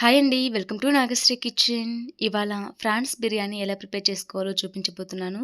Hi అండి welcome to Nagasri kitchen. ఇవాళ prawns biryani ఎలా ప్రిపేర్ చేసుకోవాలో చూపించబోతున్నాను.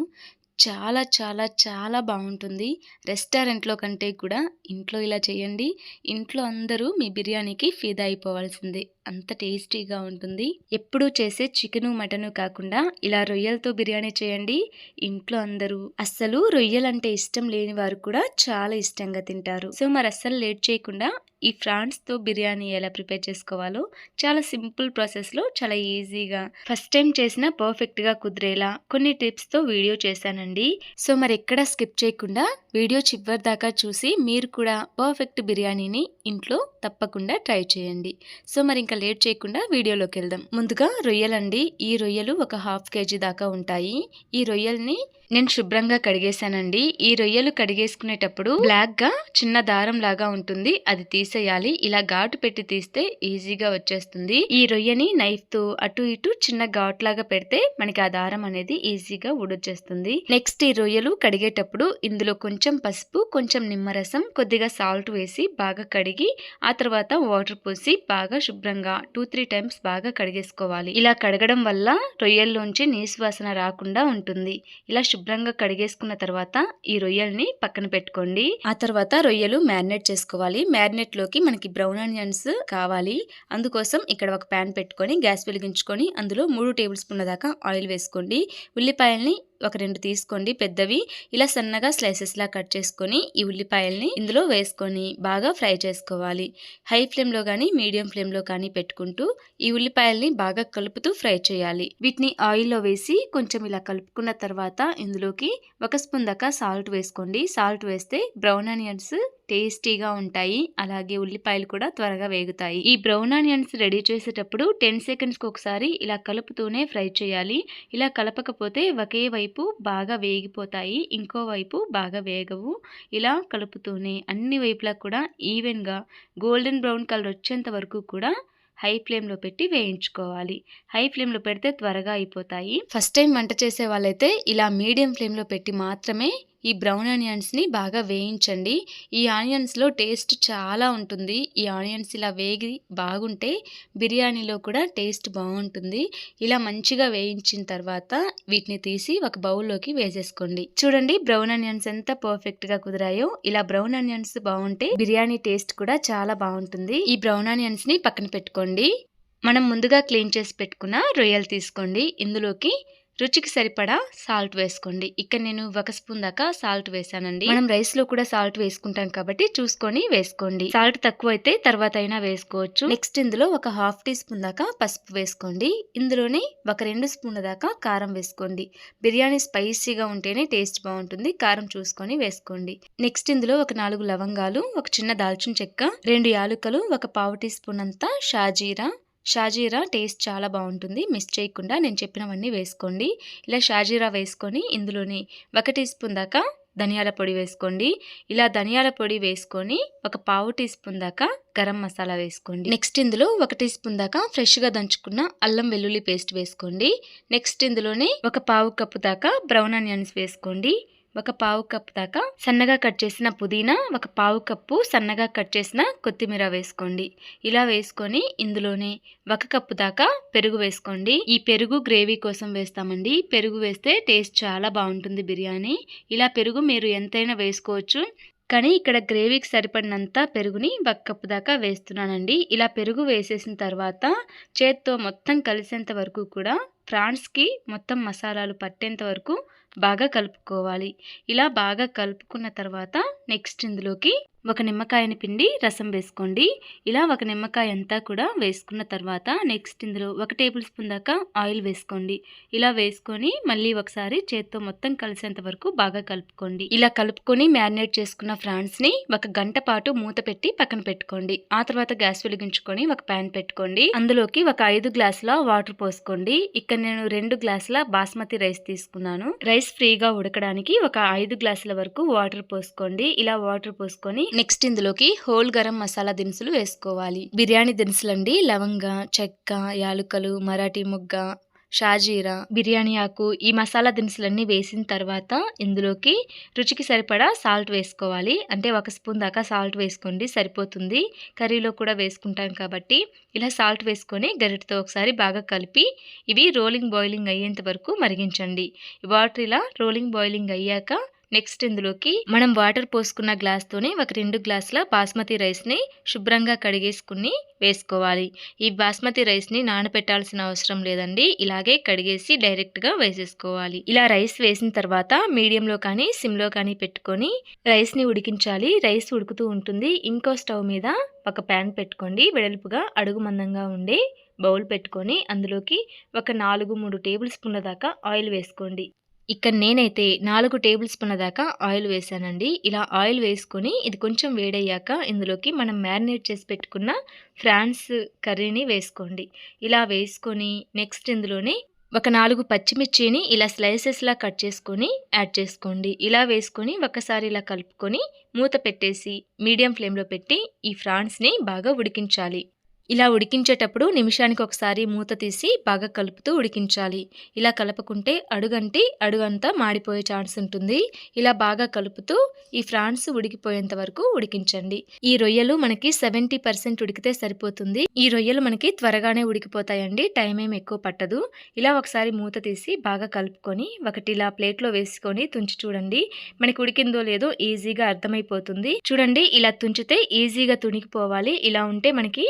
చాలా చాలా చాలా బాగుంటుంది. రెస్టారెంట్లో కంటే కూడా ఇంట్లో ఇలా చేయండి. ఇంట్లో అందరూ మీ బిర్యానీకి ఫిదా అయిపోవాల్సిందే. అంత టేస్టీగా ఉంటుంది. ఎప్పుడూ చేసే చికెను మటను కాకుండా ఇలా రొయ్యలతో బిర్యానీ చేయండి. ఇంట్లో అందరూ అస్సలు రొయ్యలంటే ఇష్టం లేని వారు కూడా చాలా ఇష్టంగా తింటారు. సో మరి అస్సలు లేట్ చేయకుండా ఈ ఫ్రాన్స్తో బిర్యానీ ఎలా ప్రిపేర్ చేసుకోవాలో చాలా సింపుల్ ప్రాసెస్లో చాలా ఈజీగా. ఫస్ట్ టైం చేసిన పర్ఫెక్ట్గా కుదిరేలా కొన్ని టిప్స్తో వీడియో చేశానండి. సో మరి ఎక్కడ స్కిప్ చేయకుండా వీడియో చివరి దాకా చూసి మీరు కూడా పర్ఫెక్ట్ బిర్యానీని ఇంట్లో తప్పకుండా ట్రై చేయండి. సో మరి ఇంకా లేట్ చేయకుండా వీడియోలోకి వెళ్దాం. ముందుగా రొయ్యలండి. ఈ రొయ్యలు ఒక హాఫ్ కేజీ దాకా ఉంటాయి. ఈ రొయ్యల్ని నేను శుభ్రంగా కడిగేశానండి. ఈ రొయ్యలు కడిగేసుకునేటప్పుడు బ్లాక్గా చిన్న దారం లాగా ఉంటుంది. అది తీసి తీసేయాలి. ఇలా ఘాటు పెట్టి తీస్తే ఈజీగా వచ్చేస్తుంది. ఈ రొయ్యని నైఫ్తో అటు ఇటు చిన్న ఘాట్ లాగా పెడితే మనకి ఆ దారం అనేది ఈజీగా ఊడొచ్చేస్తుంది. నెక్స్ట్ ఈ రొయ్యలు కడిగేటప్పుడు ఇందులో కొంచెం పసుపు కొంచెం నిమ్మరసం కొద్దిగా సాల్ట్ వేసి బాగా కడిగి ఆ తర్వాత వాటర్ పోసి బాగా శుభ్రంగా టూ త్రీ టైమ్స్ బాగా కడిగేసుకోవాలి. ఇలా కడగడం వల్ల రొయ్యల్లోంచి నీసు వాసన రాకుండా ఉంటుంది. ఇలా శుభ్రంగా కడిగేసుకున్న తర్వాత ఈ రొయ్యల్ని పక్కన పెట్టుకోండి. ఆ తర్వాత రొయ్యలు మ్యారినేట్ చేసుకోవాలి. మ్యారినేట్ లోకి మనకి బ్రౌన్ ఆనియన్స్ కావాలి. అందుకోసం ఇక్కడ ఒక ప్యాన్ పెట్టుకొని గ్యాస్ వెలిగించుకొని అందులో మూడు టేబుల్ స్పూన్ల దాకా ఆయిల్ వేసుకోండి. ఉల్లిపాయల్ని ఒక రెండు తీసుకోండి పెద్దవి. ఇలా సన్నగా స్లైసెస్లా కట్ చేసుకొని ఈ ఉల్లిపాయల్ని ఇందులో వేసుకొని బాగా ఫ్రై చేసుకోవాలి. హై ఫ్లేమ్లో కానీ మీడియం ఫ్లేమ్లో కానీ పెట్టుకుంటూ ఈ ఉల్లిపాయల్ని బాగా కలుపుతూ ఫ్రై చేయాలి. వీటిని ఆయిల్లో వేసి కొంచెం ఇలా కలుపుకున్న తర్వాత ఇందులోకి ఒక స్పూన్ దాకా సాల్ట్ వేసుకోండి. సాల్ట్ వేస్తే బ్రౌన్ ఆనియన్స్ టేస్టీగా ఉంటాయి. అలాగే ఉల్లిపాయలు కూడా త్వరగా వేగుతాయి. ఈ బ్రౌన్ ఆనియన్స్ రెడీ చేసేటప్పుడు టెన్ సెకండ్స్కి ఒకసారి ఇలా కలుపుతూనే ఫ్రై చేయాలి. ఇలా కలపకపోతే ఒకే వైపు బాగా వేగిపోతాయి ఇంకో వైపు బాగా వేగవు. ఇలా కలుపుతూనే అన్ని వైపులా కూడా ఈవెన్గా గోల్డెన్ బ్రౌన్ కలర్ వచ్చేంత వరకు కూడా హై ఫ్లేమ్లో పెట్టి వేయించుకోవాలి. హై ఫ్లేమ్లో పెడితే త్వరగా అయిపోతాయి. ఫస్ట్ టైం వంట చేసే వాళ్ళైతే ఇలా మీడియం ఫ్లేమ్లో పెట్టి మాత్రమే ఈ బ్రౌన్ ఆనియన్స్ని బాగా వేయించండి. ఈ ఆనియన్స్లో టేస్ట్ చాలా ఉంటుంది. ఈ ఆనియన్స్ ఇలా వేగి బాగుంటే బిర్యానీలో కూడా టేస్ట్ బాగుంటుంది. ఇలా మంచిగా వేయించిన తర్వాత వీటిని తీసి ఒక బౌల్లోకి వేసేసుకోండి. చూడండి బ్రౌన్ ఆనియన్స్ ఎంత పర్ఫెక్ట్గా కుదిరాయో. ఇలా బ్రౌన్ ఆనియన్స్ బాగుంటే బిర్యానీ టేస్ట్ కూడా చాలా బాగుంటుంది. ఈ బ్రౌన్ ఆనియన్స్ని పక్కన పెట్టుకోండి. మనం ముందుగా క్లీన్ చేసి పెట్టుకున్న రొయ్యలు తీసుకోండి. ఇందులోకి రుచికి సరిపడా సాల్ట్ వేసుకోండి. ఇక్కడ నేను ఒక స్పూన్ దాకా సాల్ట్ వేసానండి. మనం రైస్లో కూడా సాల్ట్ వేసుకుంటాం కాబట్టి చూసుకొని వేసుకోండి. సాల్ట్ తక్కువ అయితే తర్వాత అయినా వేసుకోవచ్చు. నెక్స్ట్ ఇందులో ఒక హాఫ్ టీ స్పూన్ దాకా పసుపు వేసుకోండి. ఇందులోనే ఒక రెండు స్పూన్ల దాకా కారం వేసుకోండి. బిర్యానీ స్పైసీగా ఉంటేనే టేస్ట్ బాగుంటుంది. కారం చూసుకొని వేసుకోండి. నెక్స్ట్ ఇందులో ఒక నాలుగు లవంగాలు ఒక చిన్న దాల్చిన చెక్క రెండు యాలుకలు ఒక పావు టీ స్పూన్ అంతా షాజీరా షాజీరా టేస్ట్ చాలా బాగుంటుంది. మిస్ చేయకుండా నేను చెప్పినవన్నీ వేసుకోండి. ఇలా షాజీరా వేసుకొని ఇందులోని ఒక టీ స్పూన్ దాకా ధనియాల పొడి వేసుకోండి. ఇలా ధనియాల పొడి వేసుకొని ఒక పావు టీ స్పూన్ దాకా గరం మసాలా వేసుకోండి. నెక్స్ట్ ఇందులో ఒక టీ స్పూన్ దాకా ఫ్రెష్గా దంచుకున్న అల్లం వెల్లుల్లి పేస్ట్ వేసుకోండి. నెక్స్ట్ ఇందులోనే ఒక పావు కప్పు దాకా బ్రౌన్ ఆనియన్స్ వేసుకోండి. ఒక పావు కప్పు దాకా సన్నగా కట్ చేసిన పుదీనా ఒక పావు కప్పు సన్నగా కట్ చేసిన కొత్తిమీర వేసుకోండి. ఇలా వేసుకొని ఇందులోనే ఒక కప్పు దాకా పెరుగు వేసుకోండి. ఈ పెరుగు గ్రేవీ కోసం వేస్తామండి. పెరుగు వేస్తే టేస్ట్ చాలా బాగుంటుంది బిర్యానీ. ఇలా పెరుగు మీరు ఎంతైనా వేసుకోవచ్చు. కానీ ఇక్కడ గ్రేవీకి సరిపడినంత పెరుగుని ఒక కప్పు దాకా వేస్తున్నానండి. ఇలా పెరుగు వేసేసిన తర్వాత చేత్తో మొత్తం కలిసేంత వరకు కూడా ఫ్రాన్స్కి మొత్తం మసాలాలు పట్టేంత వరకు బాగా కలుపుకోవాలి. ఇలా బాగా కలుపుకున్న తర్వాత నెక్స్ట్ ఇందులోకి ఒక నిమ్మకాయని పిండి రసం వేసుకోండి. ఇలా ఒక నిమ్మకాయ అంతా కూడా వేసుకున్న తర్వాత నెక్స్ట్ ఇందులో ఒక టేబుల్ స్పూన్ దాకా ఆయిల్ వేసుకోండి. ఇలా వేసుకొని మళ్ళీ ఒకసారి చేత్తో మొత్తం కలిసేంత వరకు బాగా కలుపుకోండి. ఇలా కలుపుకొని మ్యారినేట్ చేసుకున్న ఫ్రాన్స్ని ఒక గంట పాటు మూత పెట్టి పక్కన పెట్టుకోండి. ఆ తర్వాత గ్యాస్ వెలిగించుకొని ఒక ప్యాన్ పెట్టుకోండి. అందులోకి ఒక ఐదు గ్లాసుల వాటర్ పోసుకోండి. ఇక్కడ నేను రెండు గ్లాసుల బాస్మతి రైస్ తీసుకున్నాను. రైస్ ఫ్రీగా ఉడకడానికి ఒక ఐదు గ్లాసుల వరకు వాటర్ పోసుకోండి. ఇలా వాటర్ పోసుకొని నెక్స్ట్ ఇందులోకి హోల్ గరం మసాలా దినుసులు వేసుకోవాలి. బిర్యానీ దినుసులు అండి లవంగ చెక్క యాలుకలు మరాఠీ ముగ్గ షాజీరా బిర్యానీ ఆకు ఈ మసాలా దినుసులన్నీ వేసిన తర్వాత ఇందులోకి రుచికి సరిపడా సాల్ట్ వేసుకోవాలి. అంటే ఒక స్పూన్ దాకా సాల్ట్ వేసుకోండి సరిపోతుంది. కర్రీలో కూడా వేసుకుంటాం కాబట్టి ఇలా సాల్ట్ వేసుకొని గరిటతో ఒకసారి బాగా కలిపి ఇవి రోలింగ్ బాయిలింగ్ అయ్యేంత వరకు మరిగించండి. వాటర్ ఇలా రోలింగ్ బాయిలింగ్ అయ్యాక నెక్స్ట్ ఇందులోకి మనం వాటర్ పోసుకున్న గ్లాస్తోనే ఒక రెండు గ్లాసుల బాస్మతి రైస్ని శుభ్రంగా కడిగేసుకుని వేసుకోవాలి. ఈ బాస్మతి రైస్ని నానబెట్టాల్సిన అవసరం లేదండి. ఇలాగే కడిగేసి డైరెక్ట్గా వేసేసుకోవాలి. ఇలా రైస్ వేసిన తర్వాత మీడియంలో కానీ సిమ్లో కానీ పెట్టుకొని రైస్ని ఉడికించాలి. రైస్ ఉడుకుతూ ఉంటుంది. ఇంకో స్టవ్ మీద ఒక ప్యాన్ పెట్టుకోండి. వెడల్పుగా అడుగు మందంగా ఉండే బౌల్ పెట్టుకొని అందులోకి ఒక నాలుగు మూడు టేబుల్ స్పూన్ల దాకా ఆయిల్ వేసుకోండి. ఇక్కడ నేనైతే నాలుగు టేబుల్ స్పూన్ల దాకా ఆయిల్ వేసానండి. ఇలా ఆయిల్ వేసుకొని ఇది కొంచెం వేడయ్యాక ఇందులోకి మనం మ్యారినేట్ చేసి పెట్టుకున్న ఫ్రాన్స్ కర్రీని వేసుకోండి. ఇలా వేసుకొని నెక్స్ట్ ఇందులోనే ఒక నాలుగు పచ్చిమిర్చిని ఇలా స్లైసెస్లా కట్ చేసుకొని యాడ్ చేసుకోండి. ఇలా వేసుకొని ఒకసారి ఇలా కలుపుకొని మూత పెట్టేసి మీడియం ఫ్లేమ్లో పెట్టి ఈ ఫ్రాన్స్ని బాగా ఉడికించాలి. ఇలా ఉడికించేటప్పుడు నిమిషానికి ఒకసారి మూత తీసి బాగా కలుపుతూ ఉడికించాలి. ఇలా కలపకుంటే అడుగంటి అడుగంతా మాడిపోయే ఛాన్స్ ఉంటుంది. ఇలా బాగా కలుపుతూ ఈ ఫ్రాన్స్ ఉడికిపోయేంత వరకు ఉడికించండి. ఈ రొయ్యలు మనకి సెవెంటీ పర్సెంట్ ఉడికితే సరిపోతుంది. ఈ రొయ్యలు మనకి త్వరగానే ఉడికిపోతాయండి. టైం ఏం ఎక్కువ పట్టదు. ఇలా ఒకసారి మూత తీసి బాగా కలుపుకొని ఒకటి ఇలా ప్లేట్లో వేసుకొని తుంచి చూడండి. మనకి ఉడికిందో లేదో ఈజీగా అర్థమైపోతుంది. చూడండి ఇలా తుంచితే ఈజీగా తుణికిపోవాలి ఇలా ఉంటే మనకి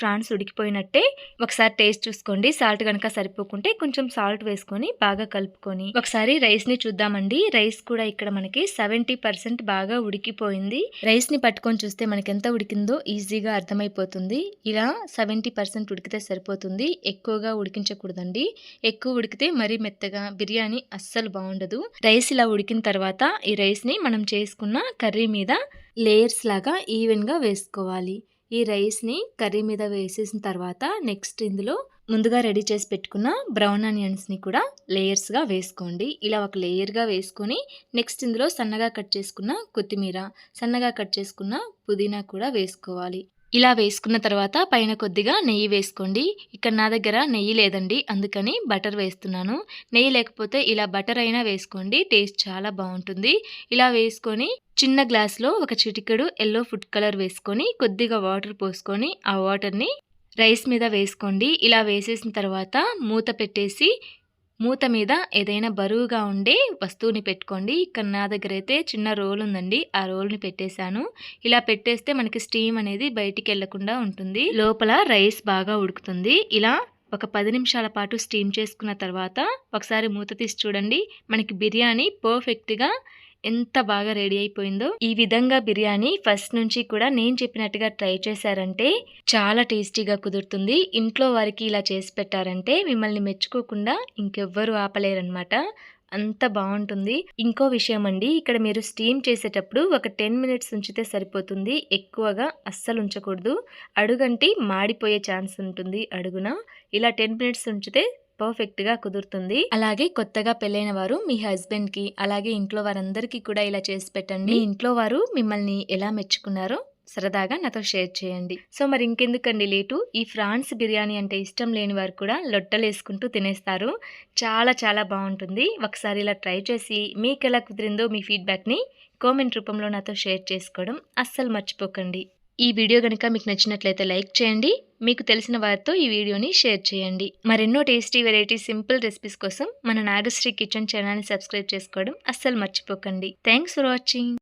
ప్రాన్స్ ఉడికిపోయినట్టే ఒకసారి టేస్ట్ చూసుకోండి. సాల్ట్ కనుక సరిపోకుంటే కొంచెం సాల్ట్ వేసుకొని బాగా కలుపుకొని ఒకసారి రైస్ని చూద్దామండి. రైస్ కూడా ఇక్కడ మనకి సెవెంటీ పర్సెంట్ బాగా ఉడికిపోయింది. రైస్ని పట్టుకొని చూస్తే మనకి ఎంత ఉడికిందో ఈజీగా అర్థమైపోతుంది. ఇలా సెవెంటీ పర్సెంట్ ఉడికితే సరిపోతుంది. ఎక్కువగా ఉడికించకూడదండి. ఎక్కువ ఉడికితే మరీ మెత్తగా బిర్యానీ అస్సలు బాగుండదు. రైస్ ఇలా ఉడికిన తర్వాత ఈ రైస్ని మనం చేసుకున్న కర్రీ మీద లేయర్స్ లాగా ఈవెన్గా వేసుకోవాలి. ఈ రైస్ని కర్రీ మీద వేసేసిన తర్వాత నెక్స్ట్ ఇందులో ముందుగా రెడీ చేసి పెట్టుకున్న బ్రౌన్ ఆనియన్స్ని కూడా లేయర్స్గా వేసుకోండి. ఇలా ఒక లేయర్గా వేసుకొని నెక్స్ట్ ఇందులో సన్నగా కట్ చేసుకున్న కొత్తిమీర సన్నగా కట్ చేసుకున్న పుదీనా కూడా వేసుకోవాలి. ఇలా వేసుకున్న తర్వాత పైన కొద్దిగా నెయ్యి వేసుకోండి. ఇక్కడ నా దగ్గర నెయ్యి లేదండి. అందుకని బటర్ వేస్తున్నాను. నెయ్యి లేకపోతే ఇలా బటర్ అయినా వేసుకోండి. టేస్ట్ చాలా బాగుంటుంది. ఇలా వేసుకొని చిన్న గ్లాస్లో ఒక చిటికెడు ఎల్లో ఫుడ్ కలర్ వేసుకొని కొద్దిగా వాటర్ పోసుకొని ఆ వాటర్ని రైస్ మీద వేసుకోండి. ఇలా వేసేసిన తర్వాత మూత పెట్టేసి మూత మీద ఏదైనా బరువుగా ఉండే వస్తువుని పెట్టుకోండి. ఇక్కడ నా దగ్గర అయితే చిన్న రోల్ ఉందండి. ఆ రోల్ని పెట్టేశాను. ఇలా పెట్టేస్తే మనకి స్టీమ్ అనేది బయటికి వెళ్ళకుండా ఉంటుంది. లోపల రైస్ బాగా ఉడుకుతుంది. ఇలా ఒక పది నిమిషాల పాటు స్టీమ్ చేసుకున్న తర్వాత ఒకసారి మూత తీసి చూడండి. మనకి బిర్యానీ పర్ఫెక్ట్గా ఎంత బాగా రెడీ అయిపోయిందో. ఈ విధంగా బిర్యానీ ఫస్ట్ నుంచి కూడా నేను చెప్పినట్టుగా ట్రై చేశారంటే చాలా టేస్టీగా కుదురుతుంది. ఇంట్లో వారికి ఇలా చేసి పెట్టారంటే మిమ్మల్ని మెచ్చుకోకుండా ఇంకెవ్వరు ఆపలేరనమాట అంత బాగుంటుంది. ఇంకో విషయం అండి ఇక్కడ మీరు స్టీమ్ చేసేటప్పుడు ఒక టెన్ మినిట్స్ ఉంచితే సరిపోతుంది. ఎక్కువగా అస్సలు ఉంచకూడదు. అడుగంటి మాడిపోయే ఛాన్స్ ఉంటుంది అడుగున. ఇలా టెన్ మినిట్స్ ఉంచితే పర్ఫెక్ట్గా కుదురుతుంది. అలాగే కొత్తగా పెళ్ళైన వారు మీ హస్బెండ్కి అలాగే ఇంట్లో వారందరికీ కూడా ఇలా చేసి పెట్టండి. మీ ఇంట్లో వారు మిమ్మల్ని ఎలా మెచ్చుకున్నారో సరదాగా నాతో షేర్ చేయండి. సో మరి ఇంకెందుకండి లేటు? ఈ ఫ్రాన్స్ బిర్యానీ అంటే ఇష్టం లేని వారు కూడా లొట్టలు వేసుకుంటూ తినేస్తారు. చాలా చాలా బాగుంటుంది. ఒకసారి ఇలా ట్రై చేసి మీకు ఎలా కుదిరిందో మీ ఫీడ్బ్యాక్ని కామెంట్ రూపంలో నాతో షేర్ చేసుకోవడం అస్సలు మర్చిపోకండి. ఈ వీడియో కనుక మీకు నచ్చినట్లయితే లైక్ చేయండి. మీకు తెలిసిన వారితో ఈ వీడియోని షేర్ చేయండి. మరెన్నో టేస్టీ వెరైటీ సింపుల్ రెసిపీస్ కోసం మన నాగశ్రీ కిచెన్ ఛానల్ని సబ్స్క్రైబ్ చేసుకోవడం అస్సలు మర్చిపోకండి. Thanks for watching.